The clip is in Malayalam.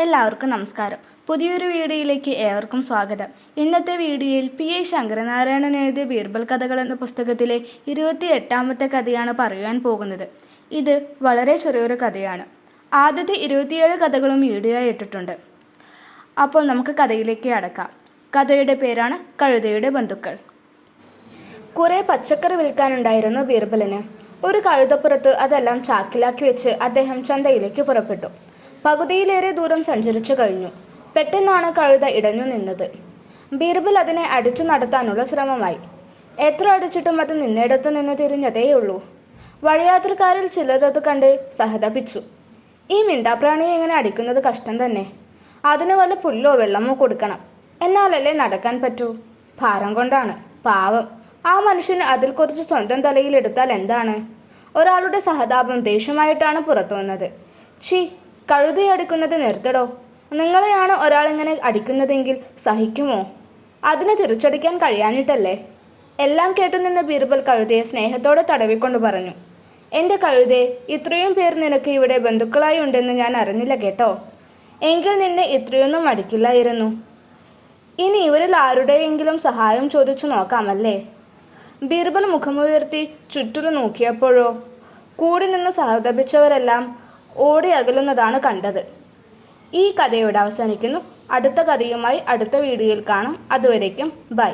എല്ലാവർക്കും നമസ്കാരം. പുതിയൊരു വീഡിയോയിലേക്ക് ഏവർക്കും സ്വാഗതം. ഇന്നത്തെ വീഡിയോയിൽ പി എ ശങ്കരനാരായണൻ എഴുതിയ ബീർബൽ കഥകൾ എന്ന പുസ്തകത്തിലെ ഇരുപത്തി എട്ടാമത്തെ കഥയാണ് പറയുവാൻ പോകുന്നത്. ഇത് വളരെ ചെറിയൊരു കഥയാണ്. ആദ്യത്തെ ഇരുപത്തിയേഴ് കഥകളും വീഡിയോ ഇട്ടിട്ടുണ്ട്. അപ്പോൾ നമുക്ക് കഥയിലേക്ക് അടക്കാം. കഥയുടെ പേരാണ് കഴുതയുടെ ബന്ധുക്കൾ. കുറെ പച്ചക്കറി വിൽക്കാനുണ്ടായിരുന്നു ബീർബലിന്. ഒരു കഴുതപ്പുറത്ത് അതെല്ലാം ചാക്കിലാക്കി വെച്ച് അദ്ദേഹം ചന്തയിലേക്ക് പുറപ്പെട്ടു. പകുതിയിലേറെ ദൂരം സഞ്ചരിച്ചു കഴിഞ്ഞു. പെട്ടെന്നാണ് കഴുത ഇടഞ്ഞു നിന്നത്. ബീർബൽ അതിനെ അടിച്ചു നടത്താനുള്ള ശ്രമമായി. എത്ര അടിച്ചിട്ടും അത് നിന്നിടത്തു നിന്ന് തിരിഞ്ഞതേയുള്ളൂ. വഴിയാത്രക്കാരിൽ ചിലരത് കണ്ട് സഹതപിച്ചു. ഈ മിണ്ടാപ്രാണിയെ ഇങ്ങനെ അടിക്കുന്നത് കഷ്ടം തന്നെ. അതിന് വല്ല പുല്ലോ വെള്ളമോ കൊടുക്കണം. എന്നാലല്ലേ നടക്കാൻ പറ്റൂ? ഭാരം കൊണ്ടാണ്. പാവം. ആ മനുഷ്യൻ അതിൽ കുറച്ച് സ്വന്തം തലയിൽ എടുത്താൽ എന്താണ്? ഒരാളുടെ സഹതാപം ദേഷ്യമായിട്ടാണ് പുറത്തു വന്നത്. ഛീ കഴുതി അടിക്കുന്നത് നിർത്തടോ. നിങ്ങളെയാണ് ഒരാളിങ്ങനെ അടിക്കുന്നതെങ്കിൽ സഹിക്കുമോ? അതിനെ തിരിച്ചടിക്കാൻ കഴിയാഞ്ഞിട്ടല്ലേ? എല്ലാം കേട്ടുനിന്ന ബീർബൽ കഴുതയെ സ്നേഹത്തോടെ തടവിക്കൊണ്ട് പറഞ്ഞു എന്റെ കഴുതെ ഇത്രയും പേർ നിനക്ക് ഇവിടെ ബന്ധുക്കളായി ഉണ്ടെന്ന് ഞാൻ അറിഞ്ഞില്ല കേട്ടോ. എങ്കിൽ നിന്നെ ഇത്രയൊന്നും അടിക്കില്ലായിരുന്നു. ഇനി ഇവരിൽ ആരുടെയെങ്കിലും സഹായം ചോദിച്ചു നോക്കാമല്ലേ? ബീർബൽ മുഖമുയർത്തി ചുറ്റിലും നോക്കിയപ്പോഴോ കൂടി നിന്ന് സഹതപിച്ചവരെല്ലാം ഓടി അകലുന്നതാണ് കണ്ടത്. ഈ കഥയോടെ അവസാനിക്കുന്നു. അടുത്ത കഥയുമായി അടുത്ത വീഡിയോയിൽ കാണാം. അതുവരേക്കും ബൈ.